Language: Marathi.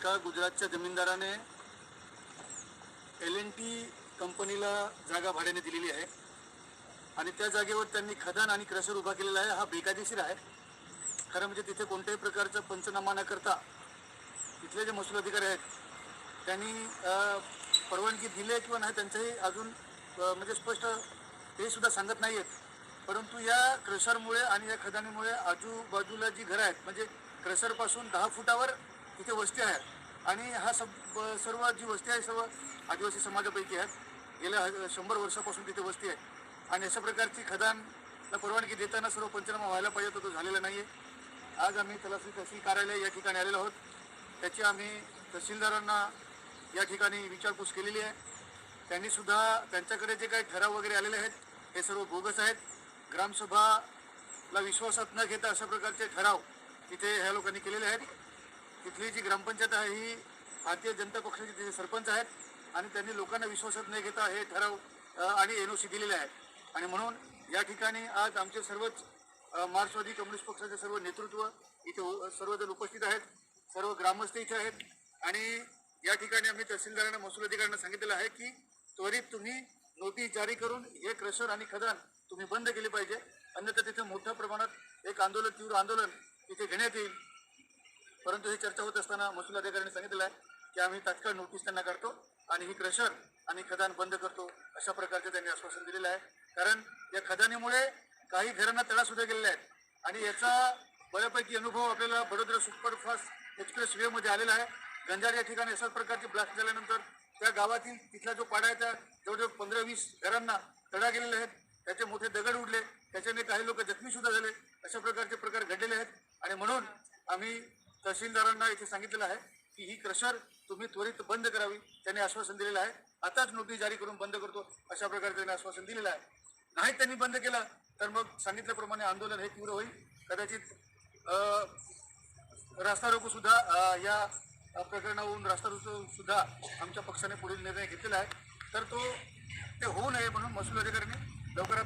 एका गुजरातच्या जमीनदाराने एल एन टी कंपनीला जागा भाड्याने दिलेली आहे. आणि त्या जागेवर त्यांनी खदान आणि क्रशर उभा केलेला आहे. हा बेकायदेशीर आहे. खरं म्हणजे तिथे कोणत्याही प्रकारचा पंचनामा न करता तिथले जे महसूल अधिकारी आहेत त्यांनी परवानगी दिली आहे किंवा नाही त्यांचंही अजून म्हणजे स्पष्ट ते सुद्धा सांगत नाही आहेत. परंतु या क्रशरमुळे आणि या खदानीमुळे आजूबाजूला जी घरं आहेत म्हणजे क्रशरपासून दहा फुटावर तिथे वस्ती आहे आणि हा सब सर्व जी वस्ती आहे सर्व आदिवासी समाजापैकी आहेत. गेल्या शंभर वर्षापासून तिथे वस्ती आहे. आणि अशा प्रकारची खदानला परवानगी देताना सर्व पंचनामा व्हायला पाहिजे तर तो झालेला नाही आहे आज आम्ही तलासरी तहसील कार्यालय या ठिकाणी आलेलो आहोत. त्याची आम्ही तहसीलदारांना या ठिकाणी विचारपूस केलेली आहे. त्यांनीसुद्धा त्यांच्याकडे जे काही ठराव वगैरे आलेले आहेत हे सर्व बोगस आहेत. ग्रामसभाला विश्वासात न घेता अशा प्रकारचे ठराव तिथे ह्या लोकांनी केलेले आहेत. तिथली जी ग्रामपंचायत आहे ही भारतीय जनता पक्षाचे तिथे सरपंच आहेत आणि त्यांनी लोकांना विश्वासात न घेता हे ठराव आणि एन ओ सी दिलेले आहे आणि म्हणून या ठिकाणी आज आमचे सर्वच मार्क्सवादी कम्युनिस्ट पक्षाचे सर्व नेतृत्व इथे सर्वजण उपस्थित आहेत सर्व ग्रामस्थ इथे आहेत. आणि या ठिकाणी आम्ही तहसीलदारांना महसूल अधिकाऱ्यांना सांगितलेलं आहे की त्वरित तुम्ही नोटीस जारी करून हे क्रशर आणि खदान तुम्ही बंद केले पाहिजे. अन्यथा तिथे मोठ्या प्रमाणात एक आंदोलन तीव्र आंदोलन तिथे घेण्यात येईल. परंतु ही चर्चा होत असताना महसूल अधिकाऱ्यांनी सांगितलं आहे की आम्ही तात्काळ नोटीस त्यांना काढतो आणि ही क्रशर आणि खदान बंद करतो अशा प्रकारचे त्यांनी आश्वासन दिलेलं आहे. कारण या खदानीमुळे काही घरांना तडा सुद्धा गेलेले आहेत आणि याचा बऱ्यापैकी अनुभव आपल्याला बडोदरा सुपरफास्ट एक्सप्रेस वे मध्ये आलेला आहे. गंजार या ठिकाणी अशाच प्रकारचे ब्लास्ट झाल्यानंतर त्या गावातील तिथला जो पाडा आहे त्या जवळजवळ पंधरा वीस घरांना तडा गेलेले आहेत. त्याचे मोठे दगड उडले त्याच्याने काही लोक जखमी सुद्धा झाले अशा प्रकारचे प्रकार घडलेले आहेत. आणि म्हणून आम्ही तहसीलदारांना इथे सांगितलेलं आहे की ही क्रशर तुम्ही त्वरित बंद करावी. त्यांनी आश्वासन दिलेलं आहे. आताच नोटीस जारी करून बंद करतो. अशा प्रकारे त्यांनी आश्वासन दिलेलं आहे. नाही त्यांनी बंद केलं तर मग सांगितल्याप्रमाणे आंदोलन हे तीव्र होईल. कदाचित रास्ता रोको सुद्धा या प्रकरणावरून रास्ता रोको सुद्धा आमच्या पक्षाने पुढील निर्णय घेतलेला आहे. तर तो ते होऊ नये म्हणून महसूल अधिकाऱ्यांनी लवकरात